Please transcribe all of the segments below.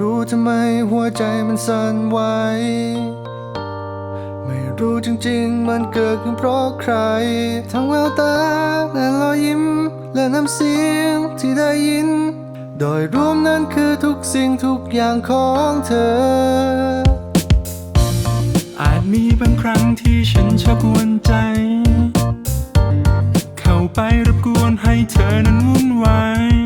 รู้ทำไมหัวใจมันสั่นไหว ไม่รู้จริงๆ มันเกิดขึ้นเพราะใคร ทั้งแววตาและรอยยิ้ม และน้ำเสียงที่ได้ยิน โดยรวมนั้นคือทุกสิ่งทุกอย่างของเธอ อาจมีบางครั้งที่ฉันชอบกวนใจ เข้าไปรบกวนให้เธอนั้นวุ่นวาย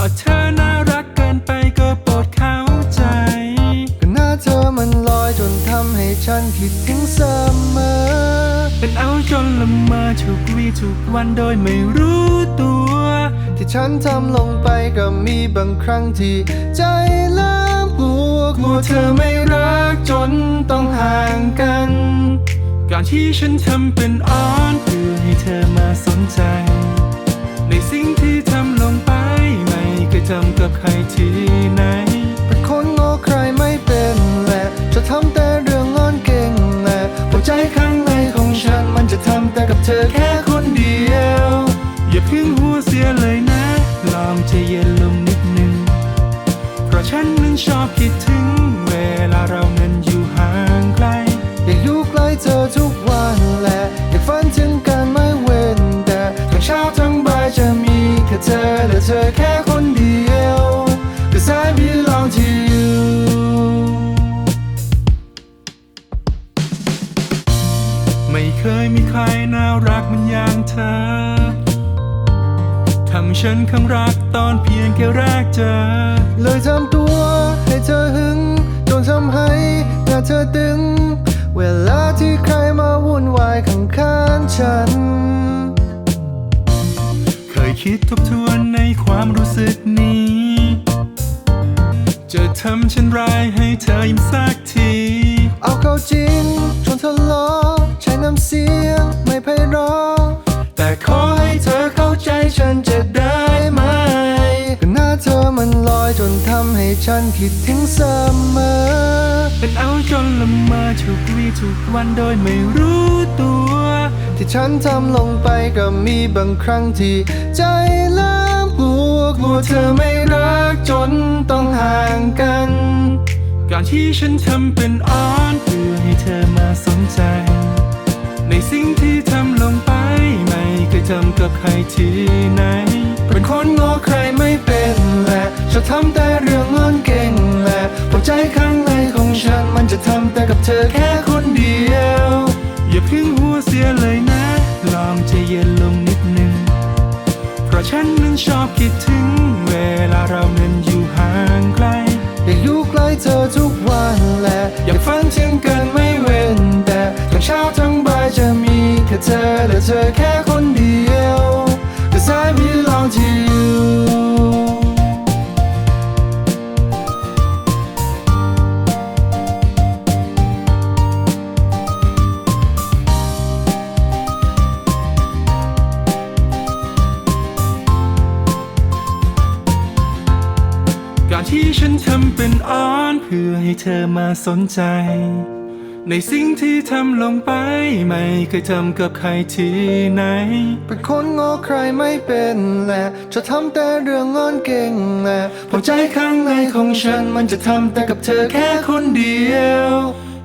ก็เธอน่ารักเกินไปก็โปรดเข้าใจ ก็หน้าเธอมันลอยจนทำให้ฉันคิดถึงเสมอ เป็นเอาจนละเมอทุกวี่ทุกวันโดยไม่รู้ตัว ที่ฉันทำลงไปก็มีบางครั้งที่ใจเริ่มกลัวกกลัลัววเธเธออไม่ไม่รักจนต้องห่างกัน การที่ฉันทำเป็นอ้อนเพื่อให้เธอมาสนใจ ใจข้างในของฉันมันจะทำแต่กับเธอแค่คนเดียว อย่าพึ่งหัวเสียเลยนะ ลองใจเย็นลงนิดนึง เพราะฉันนั้นชอบคิดถึง เวลาเรานั้นอยู่ห่างไกล อยากอยู่ใกล้เธอทุก ทำฉันข้งรักตอนเพียงแค่แรกเจอ เลยทำตัวให้เธอหึง จนทำให้หน้าเธอตึง เวลาที่ใครมาวุ่นวายข้างๆฉัน เคยคิดทบทวนในความรู้สึกนี้ จะทำฉันร้ายให้เธอยิ้มสักที เอาเข้าจริงชวนทะเลาะใช้น้ำเสียงไม่ไพเราะ ขอให้เธอเข้าใจฉันจะได้ไหมก็หน้าเธอมันลอยจนทำให้ฉันคิดถึงเสมอ เป็นเอาจนละเมอทุกวีทุกวันโดยไม่รู้ตัว ที่ฉันทำลงไปก็มีบางครั้งที่ใจเริ่มกลัวกลัวเธอไม่รักจนต้องห่างกัน การที่ฉันทำเป็นอ้อนเพื่อให้เธอมาสนใจ ในสิ่งที่ทำลงไป ไม่เคยทำกับใครที่ไหน เป็นคนง่ใครไม่เป็นแหละชอบทำแต่เรื่องงอนเก่งแหละเพราะใจข้างในของฉัน มันจะทำแต่กับเธอแค่คนเดียว อย่าพึ่งหัวเสียเลยนะ ลองใจเย็นลงนิดนึง เพราะฉันนั้นชอบคิดถึง เวลาเรานั้นอยู่ห่างไกล อยากอยู่ใกล้เธอทุกวันแหละอยากฝันถึงกันไม่เว้นแต่ทั้งเช้าทั้งบ่ายจะมีแค่เธอและเธอแค่ ที่ฉันทำเป็นอ้อนเพื่อให้เธอมาสนใจ ในสิ่งที่ทำลงไป ไม่เคยทำกับใครที่ไหน เป็นคนโง่ใครไม่เป็นแหละ จะทำแต่เรื่องงอนเก่งแหละเพราะใจข้างในของฉันมันจะทำแต่กับเธอแค่คนเดียว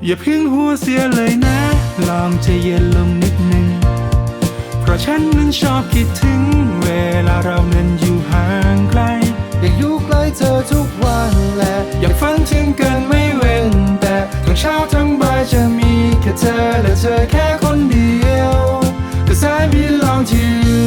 อย่าเพึ่งหัวเสียเลยนะ ลองใจเย็นลงนิดนึง เพราะฉันนั้นชอบคิดถึงเวลาเรานั้นอยู่ห่าง เธอทุกวันแหละอยากฝันถึงกันไม่เว้น แต่ทั้งเช้าทั้งบ่ายจะมีแค่เธอและเธอแค่คนเดียว Cause I belong to